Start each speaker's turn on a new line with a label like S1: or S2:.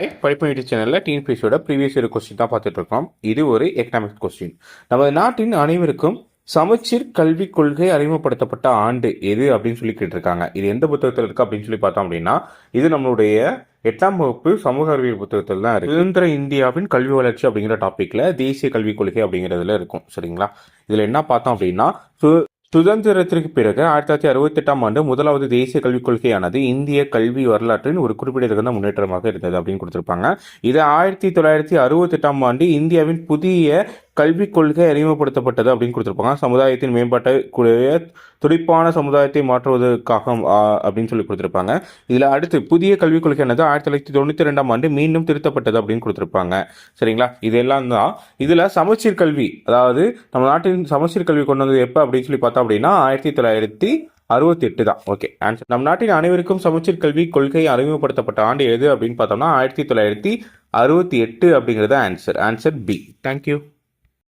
S1: படிப்பு யூடியூப் சேனலில் டிஎன்பிஎஸ்சியோட previous year question தான் பார்த்துட்டு இருக்கோம் இது ஒரு எக்கனாமிக் கொஸ்டின் நமது நாட்டின் அனைவருக்கும் சமச்சீர் கல்விக் கொள்கை அறிமுகப்படுத்தப்பட்ட ஆண்டு எது அப்படின்னு சொல்லி கேட்டிருக்காங்க. இது எந்த புத்தகத்தில் இருக்கு அப்படின்னு சொல்லி பார்த்தோம் அப்படின்னா இது நம்மளுடைய எட்டாம் வகுப்பு சமூக அறிவியல் புத்தகத்தில் தான் இருக்கு. சுதந்திர இந்தியாவின் கல்வி வளர்ச்சி அப்படிங்கிற டாப்பிக்கில் தேசிய கல்விக் கொள்கை அப்படிங்கிறதுல இருக்கும். சரிங்களா? இதுல என்ன பார்த்தோம் அப்படின்னா சுதந்திரத்திற்கு பிறகு ஆயிரத்தி தொள்ளாயிரத்தி அறுபத்தெட்டாம் ஆண்டு முதலாவது தேசிய கல்விக் கொள்கையானது இந்திய கல்வி வரலாற்றின் ஒரு குறிப்பிடத்தகுந்த முன்னேற்றமாக இருந்தது அப்படின்னு கொடுத்துருப்பாங்க. இது ஆயிரத்தி தொள்ளாயிரத்தி அறுபத்தெட்டாம் ஆண்டு இந்தியாவின் புதிய கல்விக் கொள்கை அறிமுகப்படுத்தப்பட்டது அப்படின்னு கொடுத்துருப்பாங்க. சமுதாயத்தின் மேம்பாட்டை கூடிய துடிப்பான சமுதாயத்தை மாற்றுவதற்காக அப்படின்னு சொல்லி கொடுத்துருப்பாங்க. இதில் அடுத்து புதிய கல்விக் கொள்கையானது ஆயிரத்தி தொள்ளாயிரத்தி தொண்ணூற்றி ரெண்டாம் ஆண்டு மீண்டும் திருத்தப்பட்டது அப்படின்னு கொடுத்துருப்பாங்க. சரிங்களா? இதெல்லாம் தான் இதில் சமச்சீர் கல்வி அதாவது நம்ம நாட்டின் சமச்சீர் கல்வி கொண்டு வந்தது எப்போ அப்படின்னு சொல்லி பார்த்தோம் அப்படின்னா ஆயிரத்தி தொள்ளாயிரத்தி அறுபத்தி எட்டு தான். ஓகே ஆன்சர் நம் நாட்டின் அனைவருக்கும் சமச்சீர் கல்வி கொள்கை அறிமுகப்படுத்தப்பட்ட ஆண்டு எது அப்படின்னு பார்த்தோம்னா ஆயிரத்தி தொள்ளாயிரத்தி அறுபத்தி எட்டு அப்படிங்கிறது ஆன்சர் ஆன்சர் பி தேங்க்யூ